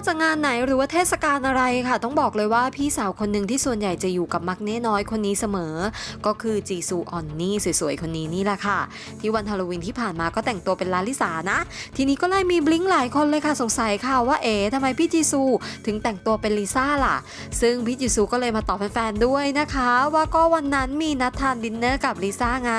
ว่าจะงานไหนหรือว่าเทศกาลอะไรค่ะ ต้องบอกเลยว่าพี่สาวคนหนึ่งที่ส่วนใหญ่จะอยู่กับมักเน่น้อยคนนี้เสมอ ก็คือจีซูออนนี่สวยๆ คนนี้นี่แหละค่ะ ที่วันฮาโลวีนที่ผ่านมาก็แต่งตัวเป็นลาลิสานะ ทีนี้ก็เลยมีบลิงหลายคนเลยค่ะสงสัยค่ะว่าเอ๋ทำไมพี่จีซูถึงแต่งตัวเป็นลิซ่าล่ะ ซึ่งพี่จีซูก็เลยมาตอบแฟนๆด้วยนะคะ ว่าก็วันนั้นมีนัดทานดินเนอร์กับลิซ่าไง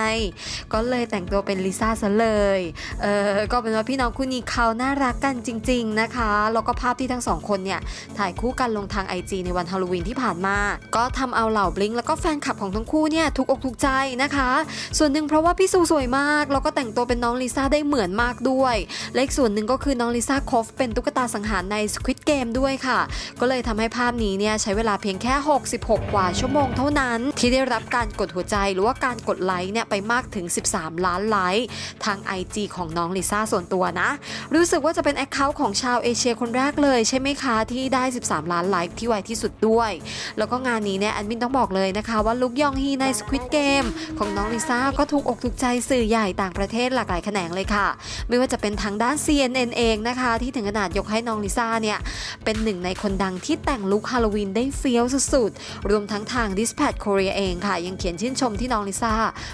ก็เลยแต่งตัวเป็นลิซ่าซะเลยเออก็เป็นว่าพี่น้องคู่นี้เขาน่ารักกันจริง ๆนะคะแล้วก็ภาพที่ทั้งสองคนเนี่ยถ่ายคู่กันลงทาง IG ในวันฮาโลวีนที่ผ่านมา ก็ทำเอาเหล่าบลิงแล้วก็แฟนคลับของทั้งคู่เนี่ยทุกอกถูกใจนะคะ ส่วนหนึ่งเพราะว่าพี่ซูสวยมาก แล้วก็แต่งตัวเป็นน้องลิซ่าได้เหมือนมากด้วยและอีกส่วนหนึ่งก็คือน้องลิซ่าคอฟเป็นตุ๊กตาสังหารใน Squid Game ด้วยค่ะ ก็เลยทำให้ภาพนี้เนี่ยใช้เวลาเพียงแค่ 66 กว่าชั่วโมงเท่านั้น ที่ได้รับการกดหัวใจหรือว่าการกดไลค์เนี่ยไปมากถึง 13 ล้านไลค์ทาง IG ของน้องลิซ่าส่วนตัวนะ รู้สึกว่าจะเป็นแอคเคาท์ของชาวเอเชียคนแรกเลยใช่ไหมคะที่ได้ 13 ล้านไลค์ที่ไวที่สุดด้วย แล้วก็งานนี้เนี่ยแอดมินต้องบอกเลยนะคะว่าลุกยองฮีใน Squid Game ของน้องลิซ่าก็ถูกอกถูกใจสื่อใหญ่ต่างประเทศหลากหลายแขนงเลยค่ะ ไม่ว่าจะเป็นทางด้าน CNN เองนะคะ ที่ถึงขนาดยกให้น้องลิซ่าเนี่ยเป็นหนึ่งในคนดังที่แต่งลุคฮาโลวีนได้เฟี้ยวสุดๆ รวมทั้งทาง Dispatch Korea เองค่ะ ยังเขียนชื่นชมที่น้องลิซ่า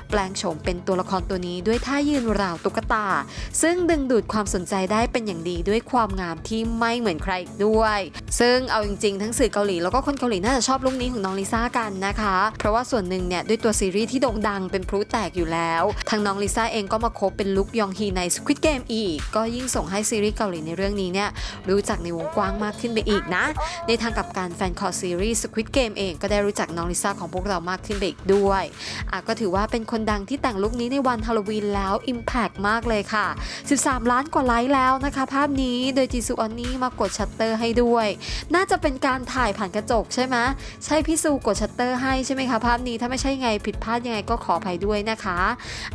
แปลงโฉมเป็นตัวละครตัวนี้ด้วยท่ายืนราวตุ๊กตา ซึ่งดึงดูดความสนใจได้เป็นอย่างดีด้วยความงามที่ไม่เหมือนใครอีกด้วย ซึ่งเอาจริงๆ ทั้งสื่อเกาหลีแล้วก็คนเกาหลีน่าจะชอบลุคนี้ของน้องลิซ่ากันนะคะ เพราะว่าส่วนหนึ่งเนี่ยด้วยตัวซีรีส์ที่โด่งดังเป็นพลุแตกอยู่แล้ว ทางน้องลิซ่าเองก็มาคบเป็นลุคยองฮีใน Squid Game อีก ก็ยิ่งส่งให้ซีรีส์เกาหลีในเรื่องนี้เนี่ยรู้จักในวงกว้างมากขึ้นไปอีกนะ ในทางกับการแฟนคอร์ซีรีส์ Squid Game เองก็ได้รู้จักน้องลิซ่าของพวกเรามากขึ้นไปอีกด้วยอะก็ถือว่าเป็นคนดังที่แต่งลุคนี้ในวันฮาโลวีนแล้ว Impact มากเลยค่ะ 13 ล้านกว่าไลค์แล้วนะคะ ภาพนี้โดยจีซูออนนี่มากดชัตเตอร์ให้ด้วย น่าจะเป็นการถ่ายผ่านกระจกใช่ไหมใช่พี่ซูกดชัตเตอร์ให้ใช่ไหมคะภาพนี้ถ้าไม่ใช่ไงผิดพลาดยังไงก็ขออภัยด้วยนะคะ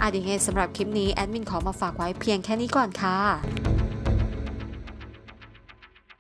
อะเดี๋ยวยังไงสำหรับคลิปนี้แอดมินขอมาฝากไว้เพียงแค่นี้ก่อนค่ะ